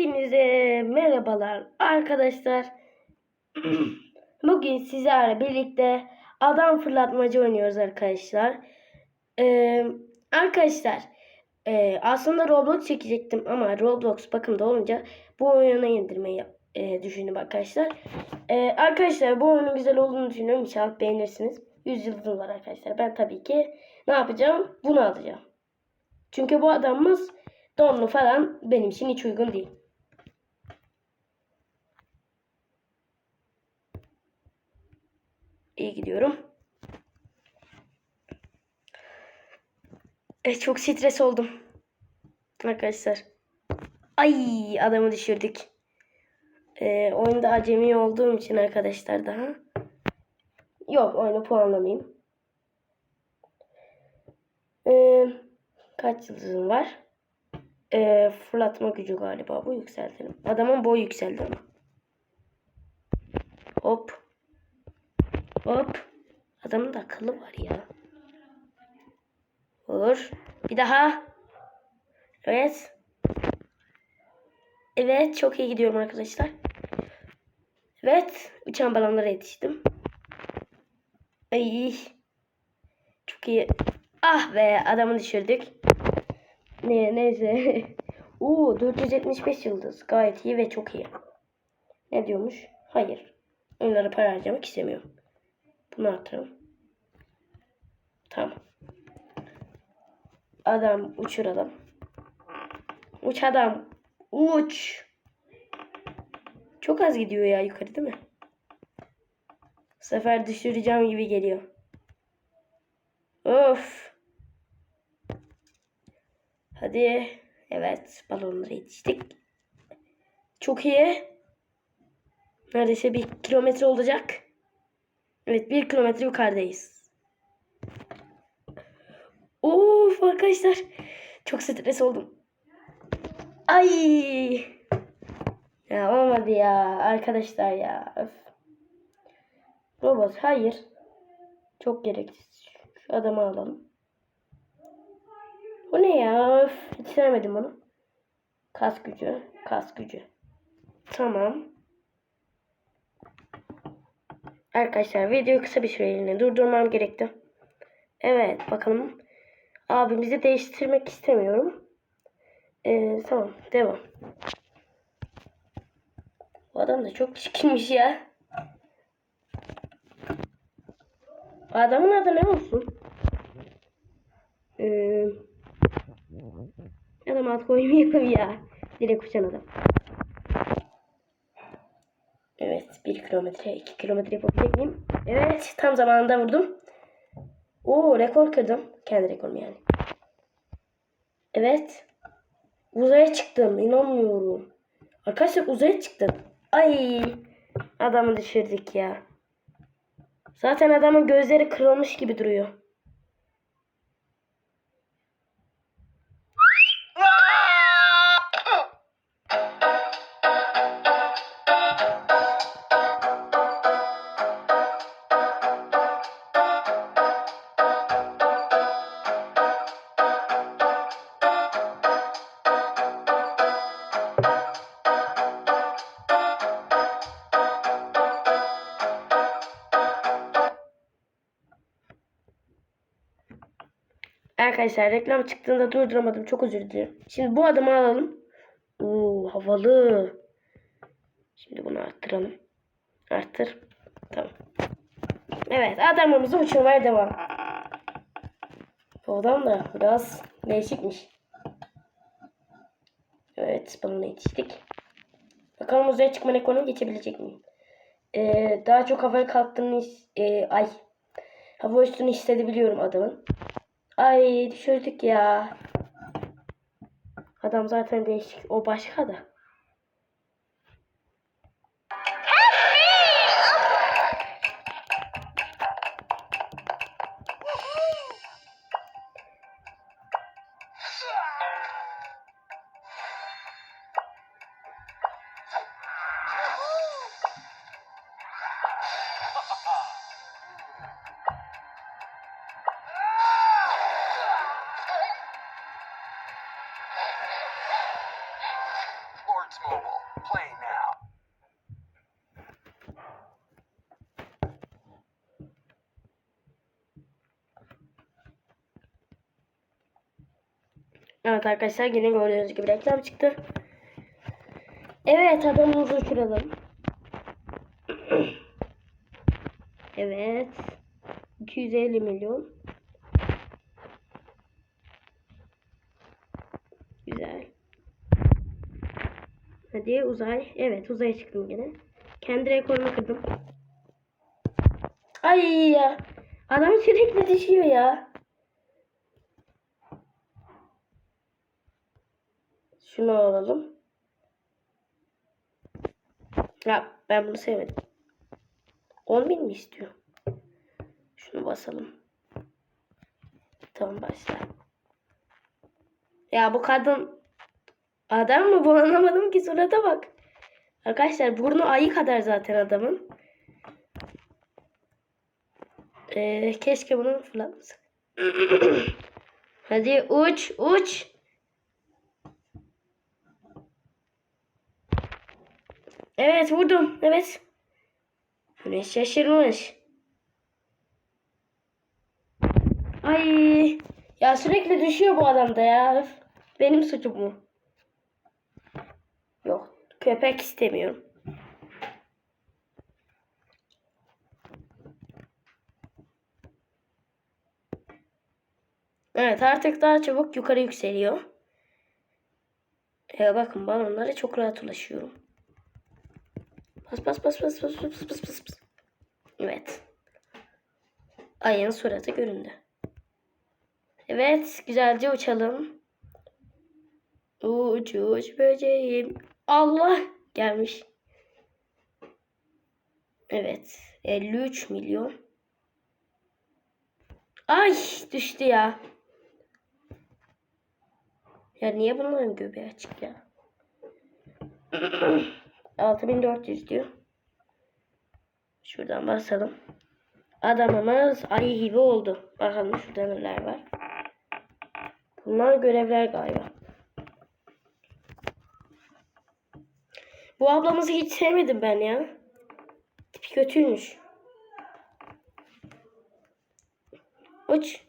Hepinize merhabalar arkadaşlar. Bugün sizlerle birlikte adam fırlatmacı oynuyoruz arkadaşlar. Ee, arkadaşlar e, aslında Roblox çekecektim ama Roblox bakımda olunca bu oyuna indirmeyi e, düşündüm arkadaşlar. E, arkadaşlar bu oyunun güzel olduğunu düşünüyorum. İnşallah beğenirsiniz. 100 yıldızım var arkadaşlar. Ben tabii ki ne yapacağım? Bunu alacağım. Çünkü bu adamımız donlu falan benim için hiç uygun değil. İyi gidiyorum. E, çok stres oldum. Arkadaşlar. Ay adamı düşürdük. E, oyunda acemi olduğum için arkadaşlar daha. Yok oyunu puanlamayayım. E, kaç yıldızım var? E, fırlatma gücü galiba. Bu yükseltelim. Adamın boyu yükseldi ama. Hop. Hop. Adamın da akıllı var ya. Vur. Bir daha. Evet. Evet. Çok iyi gidiyorum arkadaşlar. Evet. Uçan balonlara yetiştim. Ay. Çok iyi. Ah be. Adamı düşürdük. Ne, neyse. Oo 475 yıldız. Gayet iyi ve çok iyi. Ne diyormuş? Hayır. Onlara para harcamak istemiyorum. Bunu atalım. Tamam. Adam uçuralım. Uç adam. Uç. Çok az gidiyor ya yukarı değil mi? Bu sefer düşüreceğim gibi geliyor. Of. Hadi. Evet. Balonlara yetiştik. Çok iyi. Neredeyse bir kilometre olacak. Evet bir kilometre yukarıdayız. Of arkadaşlar. Çok stres oldum. Ay. Ya olmadı ya. Arkadaşlar ya. Öf. Robot hayır. Çok gereksiz. Şu adamı alalım. Bu ne ya? Öf. Hiç sevmedim onu. Kas gücü. Kas gücü. Tamam. Arkadaşlar videoyu kısa bir süreliğine durdurmam gerekti. Evet bakalım. Abimizi değiştirmek istemiyorum. Ee, tamam devam. Bu adam da çok çirkinmiş ya. Adamın adı ne olsun? Ee, adam ad koymayalım ya. Direkt uçan adam. Evet. 1 kilometre, 2 kilometre yapabilecek miyim? Evet. Tam zamanında vurdum. Oo rekor kırdım. Kendi rekorum yani. Evet. Uzaya çıktım. İnanmıyorum. Arkadaşlar uzaya çıktım. Ay. Adamı düşürdük ya. Zaten adamın gözleri kırılmış gibi duruyor. Arkadaşlar reklam çıktığında durduramadım. Çok özür dilerim. Şimdi bu adamı alalım. Oo havalı. Şimdi bunu arttıralım. Arttır. Tamam. Evet adamımızı uçurmaya devam. Bu adam da biraz değişikmiş. Evet balona yetiştik. Bakalım uzaya çıkma rekorunu geçebilecek miyim? Ee, daha çok havaya kalktığını e, ay hava üstünü hissedebiliyorum adamın. Ay düşürdük ya. Adam zaten değişik. O başka da. Evet arkadaşlar yine gördüğünüz gibi reklam çıktı. Evet adamımızı uçuralım. Evet. 250 milyon. Güzel. Hadi uzay. Evet uzaya çıktım yine. Kendi rekorumu kırdım. Ay ya. Adam sürekli düşüyor ya. Şunu alalım. Ya ben bunu sevmedim. 10 bin mi istiyor? Şunu basalım. Tamam başla. Ya bu kadın adam mı bu anlamadım ki surata bak. Arkadaşlar burnu ayı kadar zaten adamın. Ee, keşke bunu fırlatmasak. Hadi uç uç. Evet vurdum. Evet. Güneş şaşırmış. Ay. Ya sürekli düşüyor bu adamda ya. Öf. Benim suçum mu? Yok. Köpek istemiyorum. Evet artık daha çabuk yukarı yükseliyor. Ya bakın balonlara çok rahat ulaşıyorum. Bas bas bas bas bas bas bas bas bas. Evet. Ayın suratı göründü. Evet güzelce uçalım. Uç uç böceğim. Allah gelmiş. Evet. 53 milyon. Ay düştü ya. Ya niye bunların göbeği açık ya? 6400 diyor. Şuradan basalım. Adamımız ayı gibi oldu. Bakalım şurada neler var. Bunlar görevler galiba. Bu ablamızı hiç sevmedim ben ya. Tipi kötüymüş. Uç.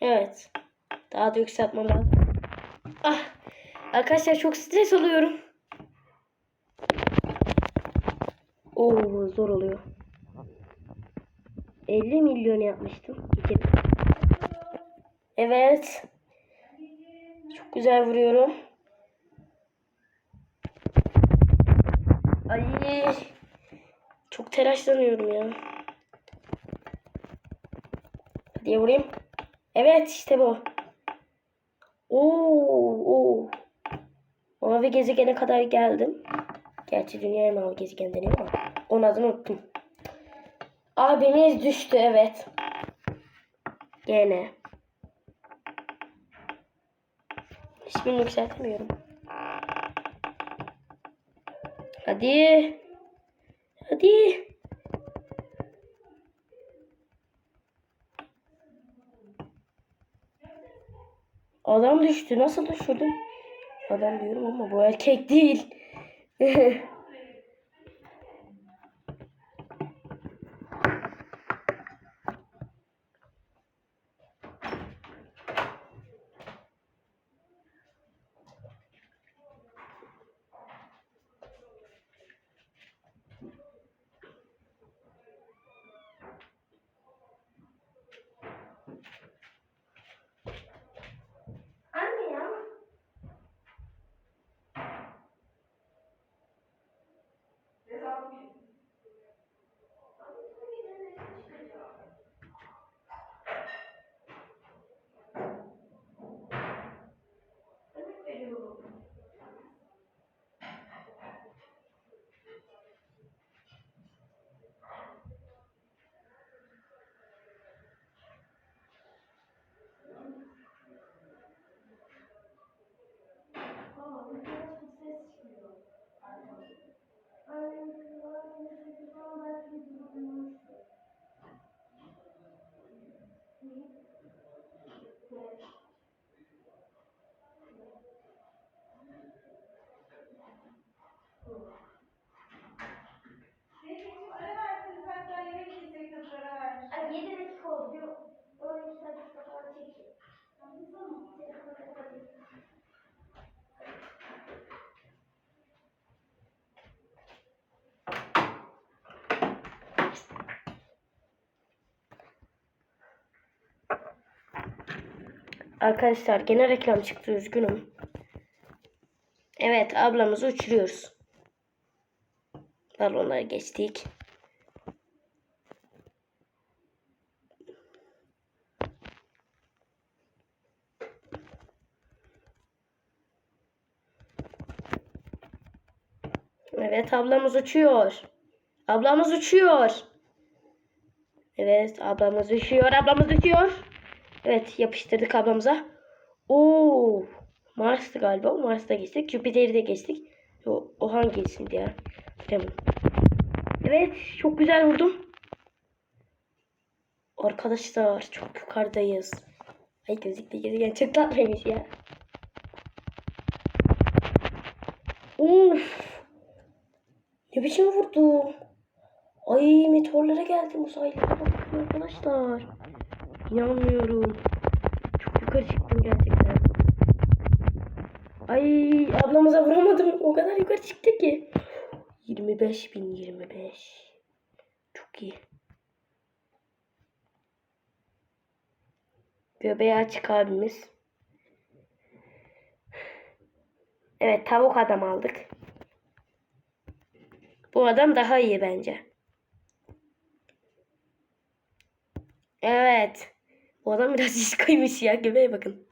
Evet. Daha da yükseltmem lazım. Ah. Arkadaşlar çok stres oluyorum. Oo zor oluyor. 50 milyon yapmıştım. Evet. Çok güzel vuruyorum. Ay. Çok telaşlanıyorum ya. Diye vurayım. Evet işte bu. Oo, oo. Mavi gezegene kadar geldim. Gerçi dünyaya mavi gezegen deniyor ama onun adını unuttum. Abimiz düştü evet. Gene. Hiçbirini yükseltemiyorum. Hadi. Hadi. Adam düştü. Nasıl düşürdün? Adam diyorum ama bu erkek değil. 嘿 嘿 Arkadaşlar gene reklam çıktı üzgünüm. Evet ablamızı uçuruyoruz. Balonlara geçtik. Evet ablamız uçuyor. Ablamız uçuyor. Evet ablamız uçuyor. Ablamız uçuyor. Evet yapıştırdık ablamıza. Oo, Mars'tı galiba. Mars'ta geçtik. Jüpiter'i de geçtik. O, o hangisiydi ya? Tamam. Evet çok güzel vurdum. Arkadaşlar çok yukarıdayız. Ay gözükle gezegen çok tatlıymış ya. Uf. Ne biçim vurdu? Ay meteorlara geldim uzaylılara arkadaşlar. İnanmıyorum. Çok yukarı çıktım gerçekten. Ay ablamıza vuramadım. O kadar yukarı çıktı ki. 25 bin 25. Çok iyi. Göbeği açık abimiz. Evet tavuk adam aldık. Bu adam daha iyi bence. Evet. Bu adam biraz iskaymış ya. Göbeğe bakın.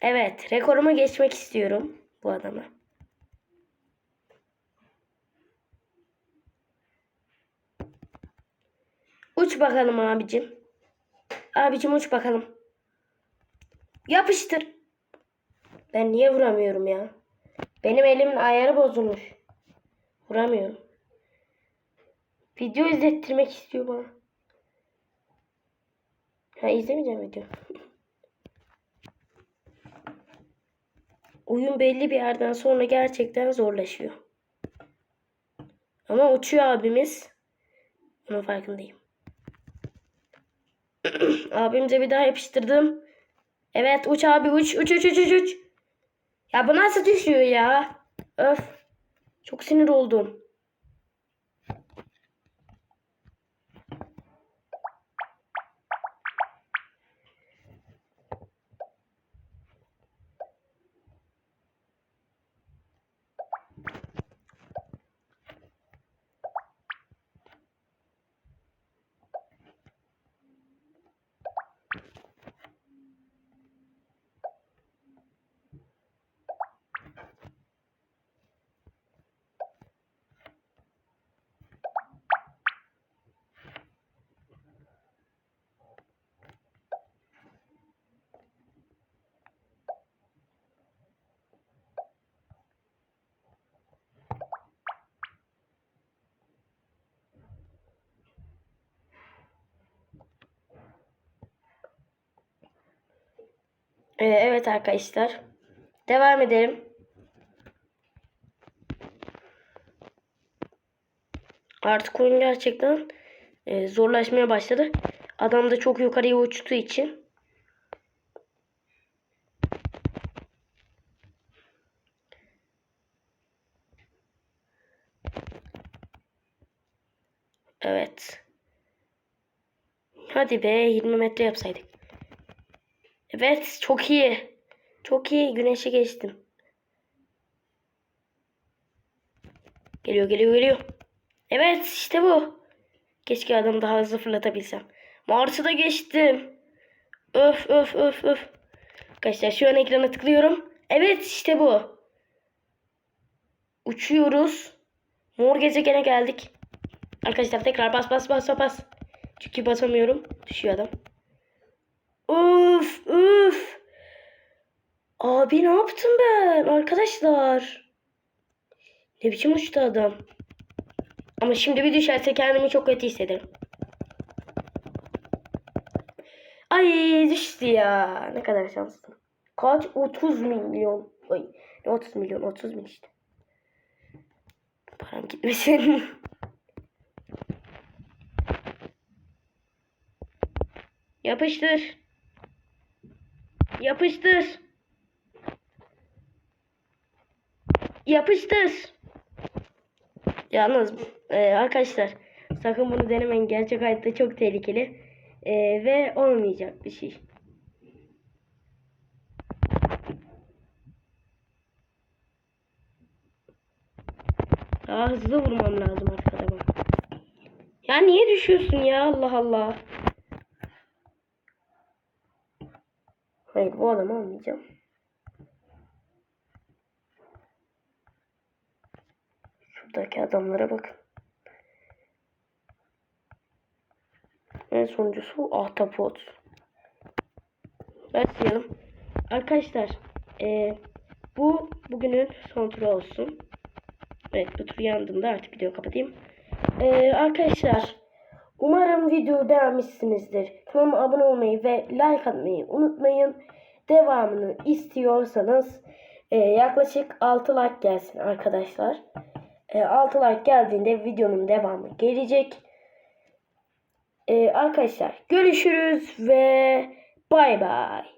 Evet. Rekorumu geçmek istiyorum bu adama. Uç bakalım abicim. Abicim uç bakalım. Yapıştır. Ben niye vuramıyorum ya? Benim elimin ayarı bozulmuş. Vuramıyorum. Video izlettirmek istiyor bana. Ha izlemeyeceğim video. Oyun belli bir yerden sonra gerçekten zorlaşıyor. Ama uçuyor abimiz. Onun farkındayım. Abimize bir daha yapıştırdım. Evet uç abi uç uç uç uç uç uç. Ya bu nasıl düşüyor ya? Öf. Çok sinir oldum. Ee, evet arkadaşlar. Devam edelim. Artık oyun gerçekten e, zorlaşmaya başladı. Adam da çok yukarıya uçtuğu için. Evet. Hadi be 20 metre yapsaydık. Evet çok iyi. Çok iyi güneşe geçtim. Geliyor geliyor geliyor. Evet işte bu. Keşke adamı daha hızlı fırlatabilsem. Mars'ı da geçtim. Öf öf öf öf. Arkadaşlar şu an ekrana tıklıyorum. Evet işte bu. Uçuyoruz. Mor gezegene geldik. Arkadaşlar tekrar bas bas bas bas. Çünkü basamıyorum. Düşüyor adam. Uf uf. Abi ne yaptım ben arkadaşlar? Ne biçim uçtu adam. Ama şimdi bir düşerse kendimi çok kötü hissederim. Ay düştü ya. Ne kadar şanslı. Kaç? 30 milyon. Ay ne 30 milyon? 30 bin işte. Param gitmesin. Yapıştır. Yapıştır. Yapıştır. Yalnız e, arkadaşlar sakın bunu denemeyin. Gerçek hayatta çok tehlikeli. E, ve olmayacak bir şey. Daha hızlı vurmam lazım artık adama. Ya niye düşüyorsun ya Allah Allah. Hayır bu adamı almayacağım. Şuradaki adamlara bakın. En sonuncusu ahtapot. Başlayalım. Arkadaşlar eee, bu bugünün son turu olsun. Evet bu tur yandığında artık videoyu kapatayım. Eee, arkadaşlar umarım videoyu beğenmişsinizdir. Kanalıma abone olmayı ve like atmayı unutmayın. Devamını istiyorsanız eee, yaklaşık 6 like gelsin arkadaşlar. Eee, 6 like geldiğinde videonun devamı gelecek. Eee, arkadaşlar görüşürüz ve bay bay.